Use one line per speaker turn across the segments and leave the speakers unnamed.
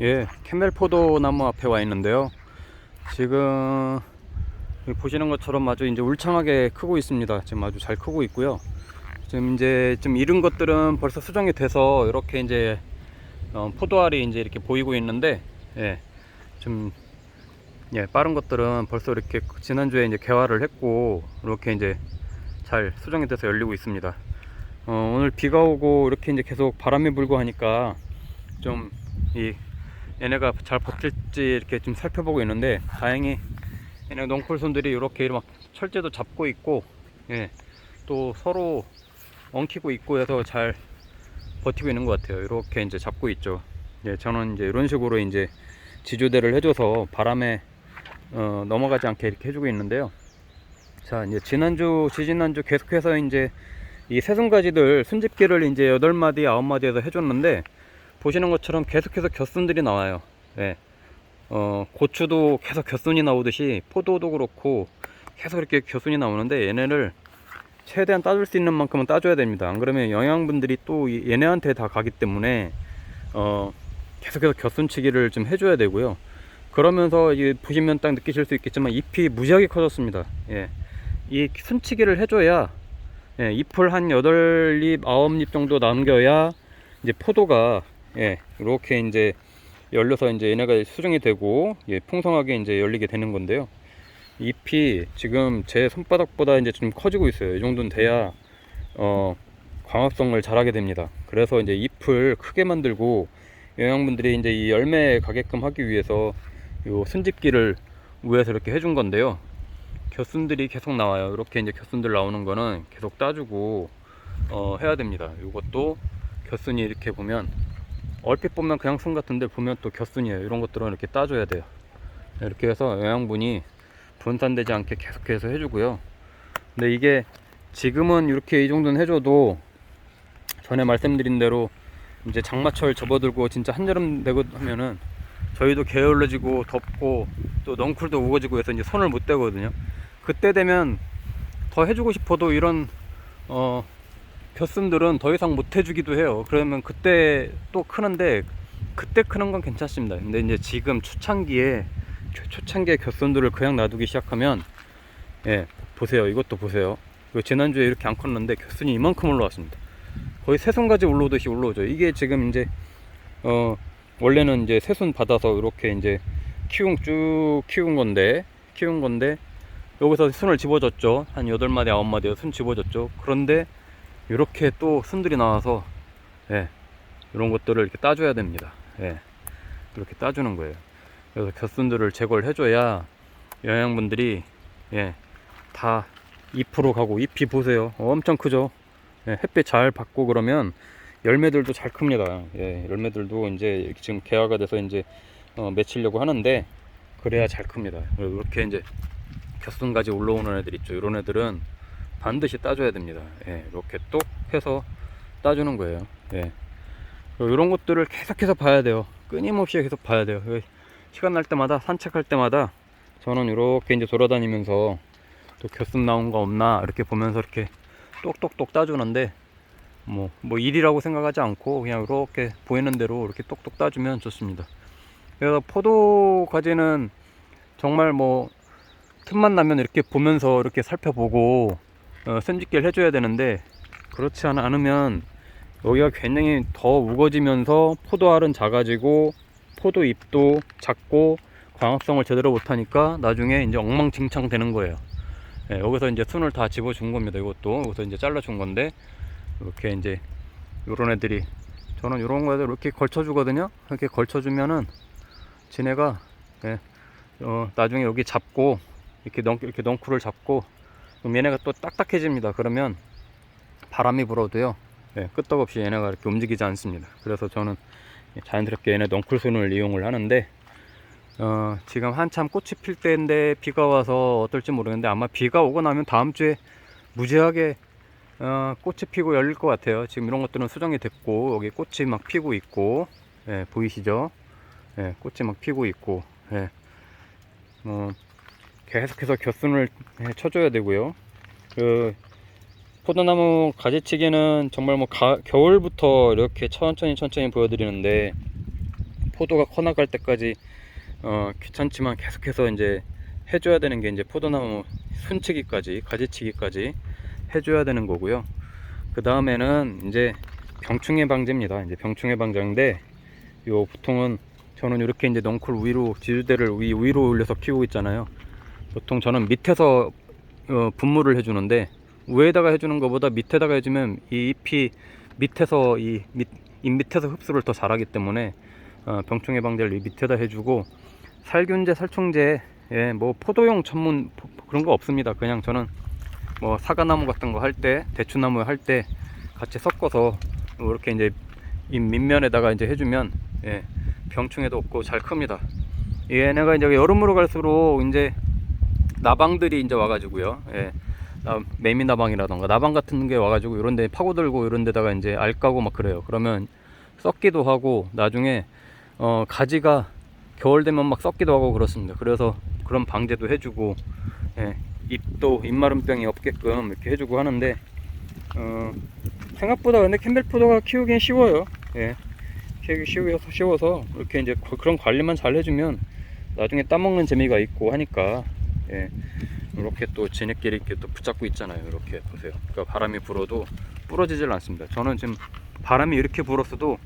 예, 캐멜포도 나무 앞에 와 있는데요. 지금 보시는 것처럼 아주 이제 울창하게 크고 있습니다. 지금 아주 잘 크고 있고요. 지금 이제 좀 이른 것들은 벌써 수정이 돼서 이렇게 이제 어, 포도알이 이제 이렇게 보이고 있는데, 예, 좀 예, 빠른 것들은 벌써 이렇게 지난주에 이제 개화를 했고 이렇게 이제 잘 수정이 돼서 열리고 있습니다. 어, 오늘 비가 오고 이렇게 이제 계속 바람이 불고 하니까 좀이 얘네가 잘 버틸지 이렇게 좀 살펴보고 있는데 다행히 얘네 농풀손들이 이렇게 막 철제도 잡고 있고 예, 또 서로 엉키고 있고 해서 잘 버티고 있는 것 같아요. 이렇게 이제 잡고 있죠. 예, 저는 이제 이런 식으로 이제 지조대를 해줘서 바람에 어, 넘어가지 않게 이렇게 해주고 있는데요. 자, 이제 지난주, 지지난주 계속해서 이제 이 새순가지들 순집기를 이제 8마디, 9마디에서 해줬는데 보시는 것처럼 계속해서 곁순들이 나와요. 예. 어, 고추도 계속 곁순이 나오듯이 포도도 그렇고 계속 이렇게 곁순이 나오는데 얘네를 최대한 따줄 수 있는 만큼은 따줘야 됩니다. 안 그러면 영양분들이 또 이- 얘네한테 다 가기 때문에 어, 계속해서 곁순치기를 좀 해줘야 되고요. 그러면서 이제 보시면 딱 느끼실 수 있겠지만 잎이 무지하게 커졌습니다. 예. 이 순치기를 해줘야 예, 잎을 한 8잎, 9잎 정도 남겨야 이제 포도가 예, 이렇게 이제 열려서 이제 얘네가 수정이 되고 예, 풍성하게 이제 열리게 되는 건데요. 잎이 지금 제 손바닥보다 이제 좀 커지고 있어요. 이 정도는 돼야 어, 광합성을 잘하게 됩니다. 그래서 이제 잎을 크게 만들고 영양분들이 이제 이 열매에 가게끔 하기 위해서 요 순집기를 위에서 이렇게 해준 건데요. 곁순들이 계속 나와요. 이렇게 이제 곁순들 나오는 거는 계속 따주고 어, 해야 됩니다. 이것도 곁순이 이렇게 보면 얼핏 보면 그냥 순 같은데 보면 또 곁순이에요. 이런 것들은 이렇게 따줘야 돼요. 이렇게 해서 영양분이 분산되지 않게 계속해서 해주고요. 근데 이게 지금은 이렇게 이 정도는 해줘도 전에 말씀드린 대로 이제 장마철 접어들고 진짜 한여름 되고 하면은 저희도 게을러지고 덥고 또 넝쿨도 우거지고 해서 이제 손을 못 대거든요. 그때 되면 더 해주고 싶어도 이런 어 벼순들은 더 이상 못 해주기도 해요. 그러면 그때 또 크는데 그때 크는 건 괜찮습니다. 근데 이제 지금 초창기에 초- 초창기에 겨순들을 그냥 놔두기 시작하면 예 보세요. 이것도 보세요. 지난주에 이렇게 안 컸는데 겨순이 이만큼 올라왔습니다. 거의 새순까지 올라오듯이 올라오죠. 이게 지금 이제 어 원래는 이제 새순 받아서 이렇게 이제 키운 쭉 키운 건데 키운 건데 여기서 순을 집어줬죠. 한 8마디, 9마디에 순 집어줬죠. 그런데 이렇게 또 순들이 나와서 예, 이런 것들을 이렇게 따줘야 됩니다. 예, 이렇게 따주는 거예요. 그래서 곁순들을 제거를 해줘야 영양분들이 예, 다 잎으로 가고 잎이 보세요. 엄청 크죠. 예, 햇빛 잘 받고 그러면 열매들도 잘 큽니다. 예, 열매들도 이제 지금 개화가 돼서 이제 어, 맺히려고 하는데 그래야 잘 큽니다. 이렇게 이제 곁순까지 올라오는 애들 있죠. 이런 애들은 반드시 따줘야 됩니다. 예, 이렇게 똑 해서 따주는 거예요. 예. 이런 것들을 계속해서 봐야 돼요. 끊임없이 계속 봐야 돼요. 그 시간 날 때마다 산책할 때마다 저는 이렇게 이제 돌아다니면서 또 곁순 나온 거 없나 이렇게 보면서 이렇게 똑똑똑 따주는데 뭐, 뭐 일이라고 생각하지 않고 그냥 이렇게 보이는 대로 이렇게 똑똑 따주면 좋습니다. 그래서 포도 과제는 정말 뭐 틈만 나면 이렇게 보면서 이렇게 살펴보고 어, 손짓기를 해줘야 되는데 그렇지 않- 않으면 여기가 굉장히 더 우거지면서 포도알은 작아지고 포도 잎도 작고 광합성을 제대로 못하니까 나중에 이제 엉망진창 되는 거예요. 예, 여기서 이제 순을 다 집어준 겁니다. 이것도 여기서 이제 잘라준 건데 이렇게 이제 요런 애들이 저는 요런 거들 이렇게 걸쳐주거든요. 이렇게 걸쳐주면은 지네가 예, 어, 나중에 여기 잡고 이렇게 넝 이렇게 넝쿨을 잡고 그럼 얘네가 또 딱딱해집니다. 그러면 바람이 불어도요. 예, 끄떡없이 얘네가 이렇게 움직이지 않습니다. 그래서 저는 자연스럽게 얘네 넝쿨순을 이용을 하는데 어, 지금 한참 꽃이 필 때인데 비가 와서 어떨지 모르겠는데 아마 비가 오고 나면 다음 주에 무지하게 어, 꽃이 피고 열릴 것 같아요. 지금 이런 것들은 수정이 됐고 여기 꽃이 막 피고 있고 예, 보이시죠? 예, 꽃이 막 피고 있고 예. 어, 계속해서 곁순을 예, 쳐줘야 되고요. 그 포도나무 가지치기는 정말 뭐 가, 겨울부터 이렇게 천천히 천천히 보여드리는데 포도가 커나갈 때까지 어, 귀찮지만 계속해서 이제 해줘야 되는 게 이제 포도나무 순치기까지 가지치기까지 해줘야 되는 거고요. 그 다음에는 이제 병충해 방제입니다. 이제 병충해 방제인데 요 보통은 저는 이렇게 이제 넝쿨 위로 지주대를 위 위로 올려서 키우고 있잖아요. 보통 저는 밑에서 어, 분무를 해주는데 위에다가 해주는 것보다 밑에다가 해주면 이 잎이 밑에서 이 밑, 잎 밑에서 흡수를 더 잘하기 때문에 어, 병충해 방제를 이 밑에다 해주고 살균제, 살충제, 예, 뭐 포도용 전문 포- 그런 거 없습니다. 그냥 저는 뭐 사과나무 같은 거 할 때, 대추나무 할 때 같이 섞어서 이렇게 이제 잎 밑면에다가 이제 해주면 예, 병충해도 없고 잘 큽니다. 얘네가 이제 여름으로 갈수록 이제 나방들이 이제 와가지고요. 예, 나- 매미 나방이라던가 나방 같은 게 와가지고 이런 데 파고들고 이런 데다가 이제 알 까고 막 그래요. 그러면 썩기도 하고 나중에 어, 가지가 겨울 되면 막 썩기도 하고 그렇습니다. 그래서 그런 방제도 해주고 예, 잎도 잎마름병이 없게끔 이렇게 해주고 하는데 어, 생각보다 근데 캠벨푸드가 키우기엔 쉬워요. 예, 키우기 쉬워서 쉬워서 이렇게 이제 그- 그런 관리만 잘 해주면 나중에 따먹는 재미가 있고 하니까 예, 이렇게 또 지네끼리 이렇게 또 붙잡고 있잖아요. 이렇게 보세요. 그러니까 바람이 불어도 부러지질 않습니다. 저는 지금 바람이 이렇게 불었어도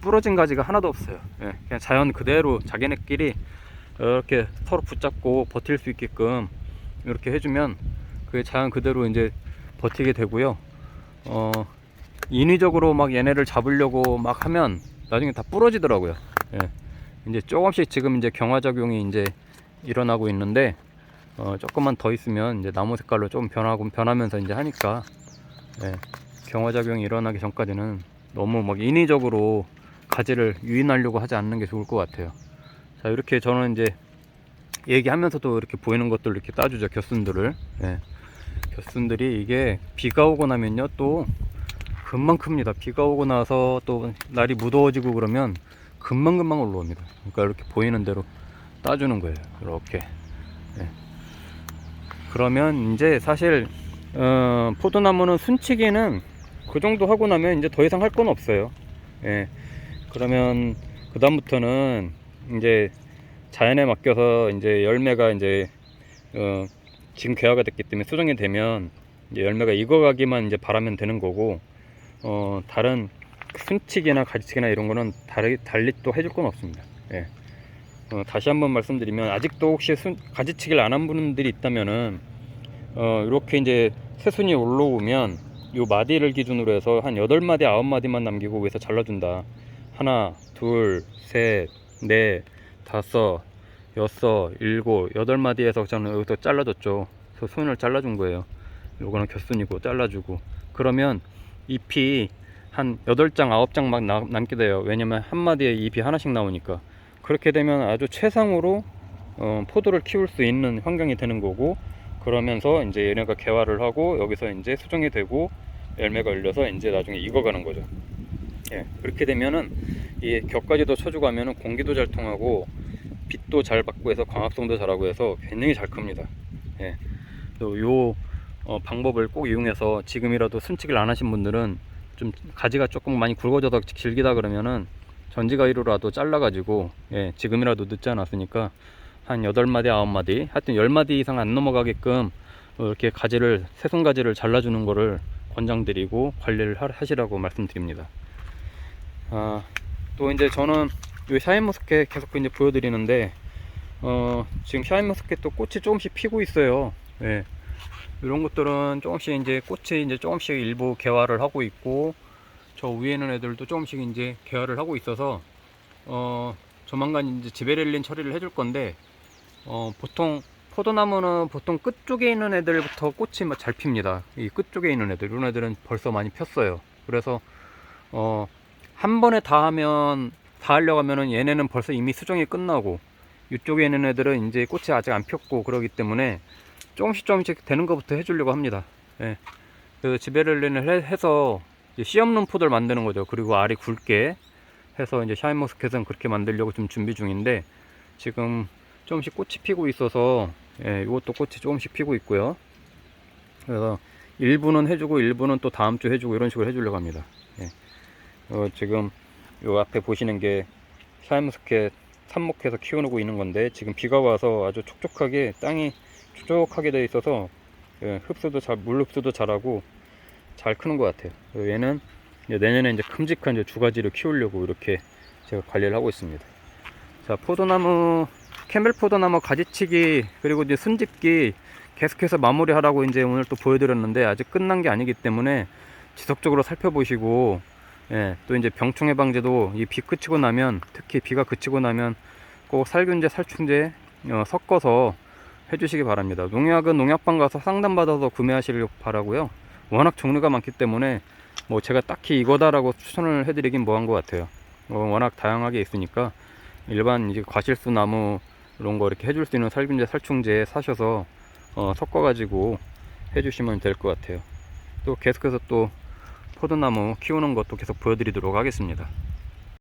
부러진 가지가 하나도 없어요. 예, 그냥 자연 그대로 자기네끼리 이렇게 서로 붙잡고 버틸 수 있게끔 이렇게 해주면 그 자연 그대로 이제 버티게 되고요. 어, 인위적으로 막 얘네를 잡으려고 막 하면 나중에 다 부러지더라고요. 예. 이제 조금씩 지금 이제 경화작용이 이제 일어나고 있는데 어, 조금만 더 있으면 이제 나무 색깔로 좀 변하고 변하면서 이제 하니까 예. 경화작용이 일어나기 전까지는 너무 막 인위적으로 가지를 유인하려고 하지 않는 게 좋을 것 같아요. 자 이렇게 저는 이제 얘기하면서도 이렇게 보이는 것들을 이렇게 따주죠 겨순들을. 예. 겨순들이 이게 비가 오고 나면요 또 금방 큽니다. 비가 오고 나서 또 날이 무더워지고 그러면 금방 금방 올라옵니다. 그러니까 이렇게 보이는 대로 따주는 거예요. 이렇게. 예. 그러면 이제 사실 어, 포도나무는 순치기는 그 정도 하고 나면 이제 더 이상 할 건 없어요. 예. 그러면 그 다음부터는 이제 자연에 맡겨서 이제 열매가 이제 어, 지금 개화가 됐기 때문에 수정이 되면 이제 열매가 익어가기만 이제 바라면 되는 거고 어, 다른 순치기나 가지치기나 이런 거는 다르, 달리 또 해줄 건 없습니다. 예. 어, 다시 한번 말씀드리면 아직도 혹시 순, 가지치기를 안 한 분들이 있다면은 어, 이렇게 이제 새순이 올라오면 요 마디를 기준으로 해서 한 8마디, 9마디만 남기고 위에서 잘라준다. 하나, 둘, 셋, 넷, 다섯, 여섯, 일곱, 여덟 마디에서 저는 여기서 잘라줬죠. 그래서 손을 잘라준 거예요. 요거는 겹순이고 잘라주고. 그러면 잎이 한 8장, 9장 막 나- 남게 돼요. 왜냐면 한 마디에 잎이 하나씩 나오니까. 그렇게 되면 아주 최상으로 어, 포도를 키울 수 있는 환경이 되는 거고 그러면서 이제 얘네가 개화를 하고 여기서 이제 수정이 되고 열매가 열려서 이제 나중에 익어가는 거죠. 예, 그렇게 되면은 이 격까지도 쳐주고 하면은 공기도 잘 통하고 빛도 잘 받고 해서 광합성도 잘하고 해서 굉장히 잘 큽니다. 예, 또요 어, 방법을 꼭 이용해서 지금이라도 순치기를 안 하신 분들은 좀 가지가 조금 많이 굵어져서 질기다 그러면은 전지가위로라도 잘라가지고 예, 지금이라도 늦지 않았으니까 한 8마디, 9마디, 하여튼 10마디 이상 안 넘어가게끔 어, 이렇게 가지를, 새순 가지를 잘라주는 거를 권장드리고 관리를 하- 하시라고 말씀드립니다. 아, 또 이제 저는 이 샤인머스켓 계속 이제 보여드리는데, 어, 지금 샤인머스켓도 꽃이 조금씩 피고 있어요. 예. 이런 것들은 조금씩 이제 꽃이 이제 조금씩 일부 개화를 하고 있고, 저 위에 있는 애들도 조금씩 이제 개화를 하고 있어서, 어, 조만간 이제 지베렐린 처리를 해줄 건데, 어, 보통 포도나무는 보통 끝 쪽에 있는 애들부터 꽃이 막잘 핍니다. 이 끝 쪽에 있는 애들, 이런 애들은 벌써 많이 폈어요. 그래서 어, 한 번에 다 하면 다 하려고 하면은 얘네는 벌써 이미 수정이 끝나고 이쪽에 있는 애들은 이제 꽃이 아직 안 폈고 그러기 때문에 조금씩 조금씩 되는 것부터 해주려고 합니다. 예. 그래서 지베렐린을 해, 해서 씨 없는 포도를 만드는 거죠. 그리고 알이 굵게 해서 이제 샤인머스켓은 그렇게 만들려고 좀 준비 중인데 지금 조금씩 꽃이 피고 있어서 예, 이것도 꽃이 조금씩 피고 있고요. 그래서 일부는 해주고 일부는 또 다음 주 해주고 이런 식으로 해주려고 합니다. 예. 어, 지금 요 앞에 보시는 게 샤인머스켓 삽목해서 키우고 있는 건데 지금 비가 와서 아주 촉촉하게 땅이 촉촉하게 되어 있어서 예, 흡수도 잘, 물 흡수도 잘하고 잘 크는 것 같아요. 얘는 이제 내년에 이제 큼직한 이제 두 가지를 키우려고 이렇게 제가 관리를 하고 있습니다. 자, 포도나무, 캠벨 포도나무 가지치기, 그리고 이제 순집기 계속해서 마무리하라고 이제 오늘 또 보여드렸는데 아직 끝난 게 아니기 때문에 지속적으로 살펴보시고, 예, 또 이제 병충 해 방제도 이 비 그치고 나면, 특히 비가 그치고 나면 꼭 살균제, 살충제 어, 섞어서 해주시기 바랍니다. 농약은 농약방 가서 상담받아서 구매하시길 바라고요. 워낙 종류가 많기 때문에 뭐 제가 딱히 이거다라고 추천을 해드리긴 뭐한 것 같아요. 어, 워낙 다양하게 있으니까 일반 이제 과실수 나무 이런 거 이렇게 해줄 수 있는 살균제, 살충제 사셔서 어, 섞어가지고 해주시면 될 것 같아요. 또 계속해서 또 포도나무 키우는 것도 계속 보여드리도록 하겠습니다.